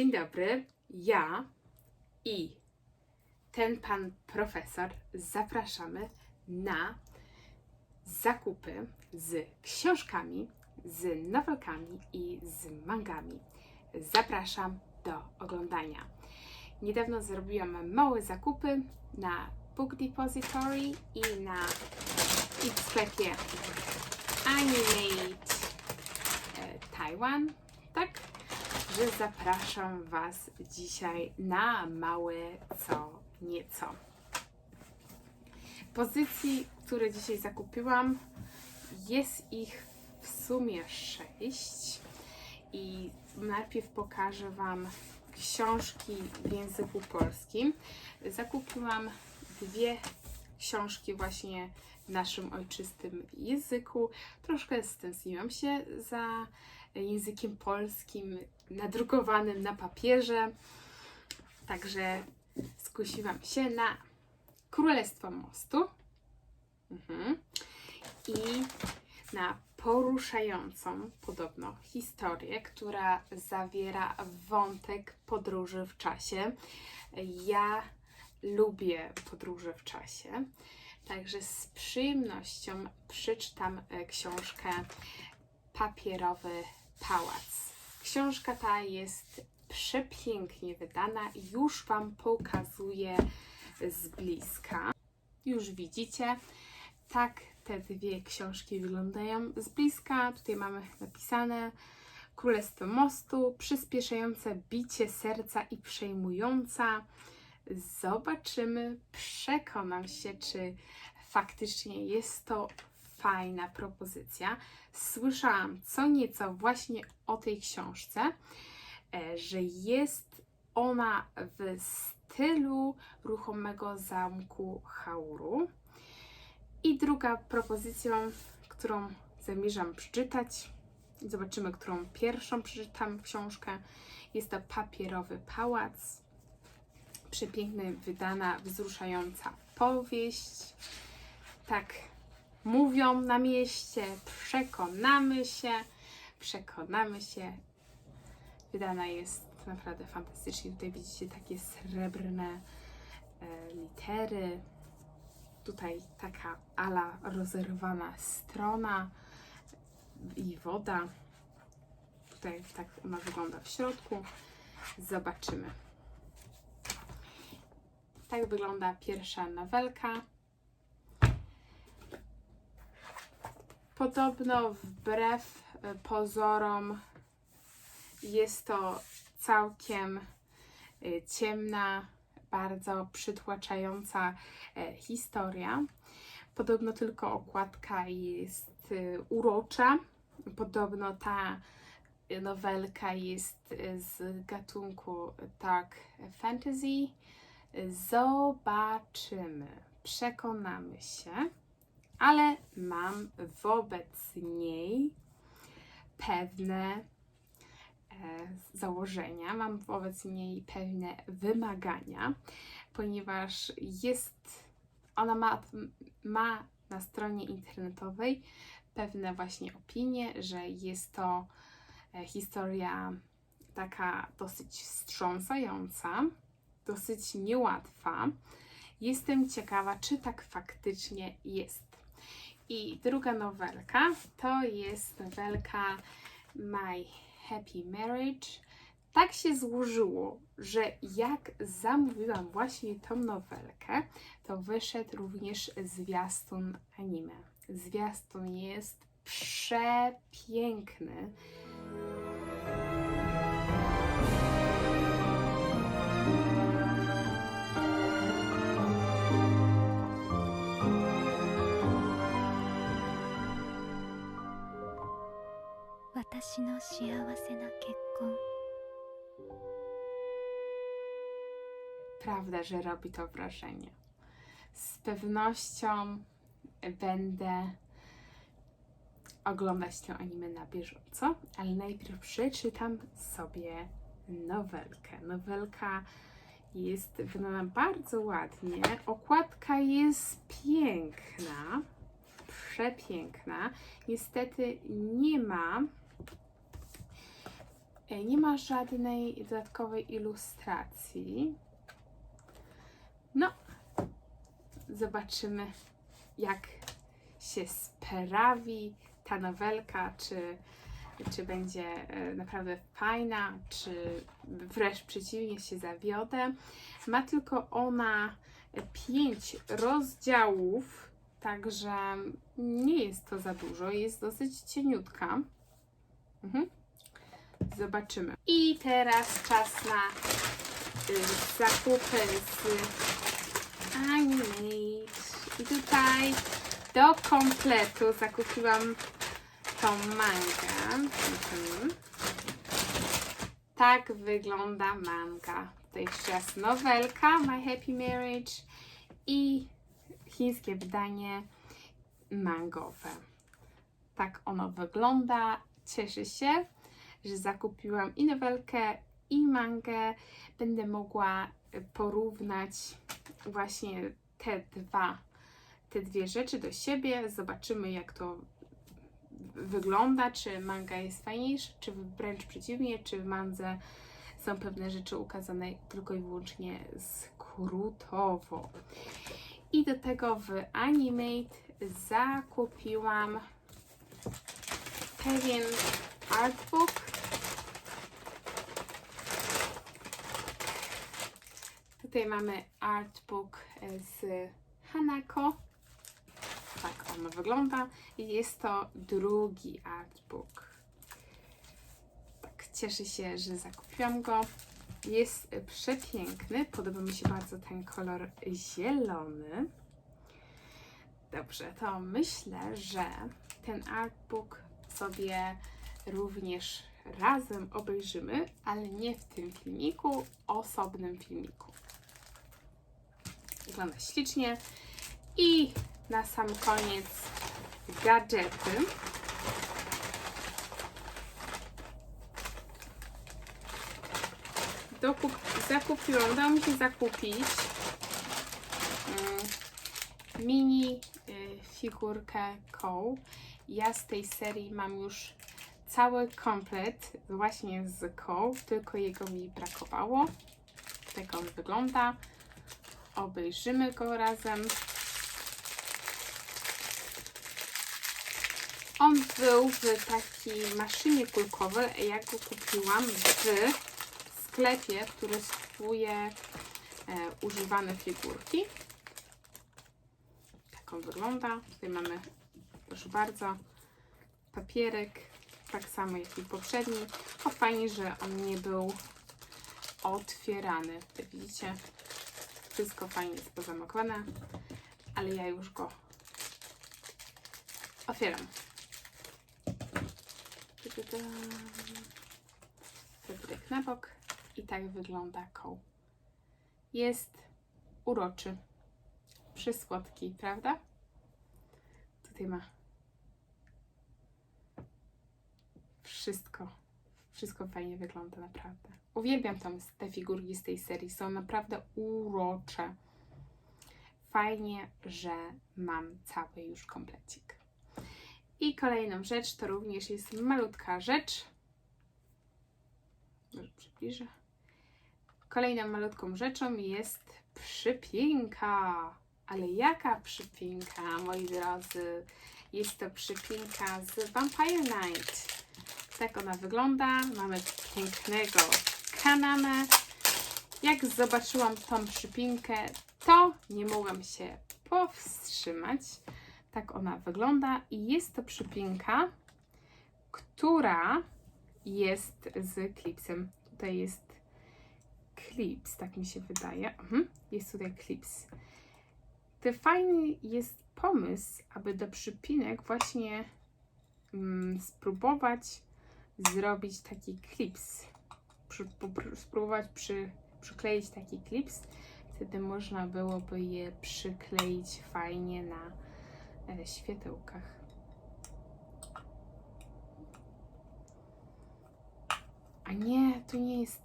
Dzień dobry, ja i ten pan profesor zapraszamy na zakupy z książkami, z nowelkami i z mangami. Zapraszam do oglądania. Niedawno zrobiłam małe zakupy na Book Depository i na sklepie Animate e, Taiwan, tak? Że zapraszam Was dzisiaj na małe co nieco. Pozycji, które dzisiaj zakupiłam, jest ich w sumie sześć. I najpierw pokażę Wam książki w języku polskim. Zakupiłam dwie książki właśnie w naszym ojczystym języku. Troszkę stęskniłam się za językiem polskim nadrukowanym na papierze. Także skusiłam się na Królestwo Mostu mhm. i na poruszającą podobno historię, która zawiera wątek podróży w czasie. Ja lubię podróże w czasie, także z przyjemnością przeczytam e, książkę Papierowy Pałac. Książka ta jest przepięknie wydana i już Wam pokazuję z bliska. Już widzicie, tak te dwie książki wyglądają z bliska. Tutaj mamy napisane Królestwo Mostu, przyspieszające bicie serca i przejmująca. Zobaczymy, przekonam się, czy faktycznie jest to fajna propozycja. Słyszałam co nieco właśnie o tej książce, e, że jest ona w stylu ruchomego zamku Hauru. I druga propozycją, którą zamierzam przeczytać, zobaczymy, którą pierwszą przeczytam książkę, jest to Papierowy Pałac. Przepiękny, wydana, wzruszająca powieść. Tak mówią na mieście, przekonamy się, przekonamy się. Wydana jest naprawdę fantastycznie. Tutaj widzicie takie srebrne e, litery. Tutaj taka ala rozerwana strona i woda. Tutaj tak ona wygląda w środku. Zobaczymy. Tak wygląda pierwsza nowelka. Podobno wbrew e, pozorom jest to całkiem e, ciemna, bardzo przytłaczająca e, historia. Podobno tylko okładka jest urocza. Podobno ta nowelka jest z gatunku dark fantasy. Zobaczymy, przekonamy się ale mam wobec niej pewne e, założenia, mam wobec niej pewne wymagania, ponieważ jest, ona ma, ma na stronie internetowej pewne właśnie opinie, że jest to e, historia taka dosyć wstrząsająca, dosyć niełatwa. Jestem ciekawa, czy tak faktycznie jest. I druga nowelka to jest nowelka My Happy Marriage. Tak się złożyło, że jak zamówiłam właśnie tą nowelkę, to wyszedł również zwiastun anime. Zwiastun jest przepiękny. 私の幸せな結婚 Prawda, że robi to wrażenie. Z pewnością będę oglądać tę anime na bieżąco, ale najpierw przeczytam sobie nowelkę. Nowelka jest wygląda bardzo ładnie. Okładka jest piękna, przepiękna. Niestety nie ma E, nie ma żadnej dodatkowej ilustracji. No, zobaczymy, jak się sprawi ta nowelka, czy, czy będzie e, naprawdę fajna, czy wręcz przeciwnie się zawiodę. Ma tylko ona pięć rozdziałów, także nie jest to za dużo, jest dosyć cieniutka. Mhm. Zobaczymy. I teraz czas na y, zakupy z Animate. I tutaj do kompletu zakupiłam tą mangę. Mhm. Tak wygląda manga. Tutaj jeszcze raz nowelka My Happy Marriage i chińskie wydanie mangowe. Tak ono wygląda. Cieszę się, że zakupiłam i nowelkę, i mangę. Będę mogła porównać właśnie te dwa, te dwie rzeczy do siebie. Zobaczymy, jak to wygląda, czy manga jest fajniejsza, czy wręcz przeciwnie, czy w mandze są pewne rzeczy ukazane tylko i wyłącznie skrótowo. I do tego w Animate zakupiłam pewien artbook. Tutaj mamy artbook z Hanako. Tak on wygląda. Jest to drugi artbook. Tak, cieszę się, że zakupiłam go. Jest przepiękny. Podoba mi się bardzo ten kolor zielony. Dobrze, to myślę, że ten artbook sobie również razem obejrzymy, ale nie w tym filmiku, osobnym filmiku. Wygląda ślicznie. I na sam koniec gadżety. Dokup, zakupiłam, udało mi się zakupić mm, mini y, figurkę Koł. Ja z tej serii mam już cały komplet właśnie z Koł, tylko jego mi brakowało. Tak on wygląda. Obejrzymy go razem. On był w takiej maszynie kulkowej, ja go kupiłam w sklepie, który skupuje e, używane figurki. Tak on wygląda. Tutaj mamy, proszę bardzo, papierek, tak samo jak i poprzedni. O fajnie, że on nie był otwierany. Widzicie, wszystko fajnie jest pozamykane, ale ja już go otwieram. Papierek na bok i tak wygląda koł. Jest uroczy, przysłodki, prawda? Tutaj ma wszystko, wszystko fajnie wygląda naprawdę. Uwielbiam tam te figurki z tej serii, są naprawdę urocze. Fajnie, że mam cały już komplecik. I kolejną rzecz to również jest malutka rzecz. Może przybliżę. Kolejną malutką rzeczą jest przypinka. Ale jaka przypinka, moi drodzy? Jest to przypinka z Vampire Night. Tak ona wygląda. Mamy pięknego kanamę. Jak zobaczyłam tą przypinkę, to nie mogłam się powstrzymać. Tak ona wygląda i jest to przypinka, która jest z klipsem. Tutaj jest klips, tak mi się wydaje. Mhm. Jest tutaj klips. To fajny jest pomysł, aby do przypinek właśnie mm, spróbować zrobić taki klips. Przy, pr- spróbować przy, przykleić taki klips. Wtedy można byłoby je przykleić fajnie na e, światełkach. A nie, to nie jest.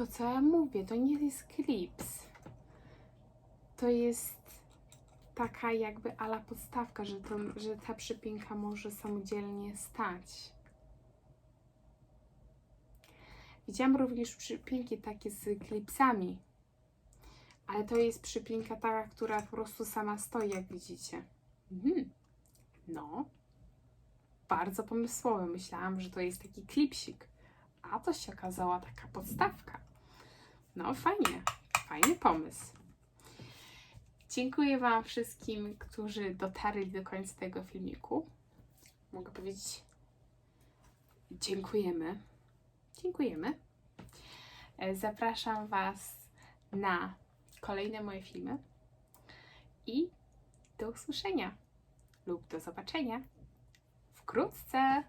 To co ja mówię, to nie jest klips. To jest taka jakby ala podstawka, że, to, że ta przypinka może samodzielnie stać. Widziałam również przypinki takie z klipsami, ale to jest przypinka taka, która po prostu sama stoi, jak widzicie. Mhm. No, bardzo pomysłowe. Myślałam, że to jest taki klipsik, a to się okazała taka podstawka. No, fajnie, fajny pomysł. Dziękuję Wam wszystkim, którzy dotarli do końca tego filmiku. Mogę powiedzieć dziękujemy. Dziękujemy. E, Zapraszam Was na kolejne moje filmy i do usłyszenia lub do zobaczenia wkrótce.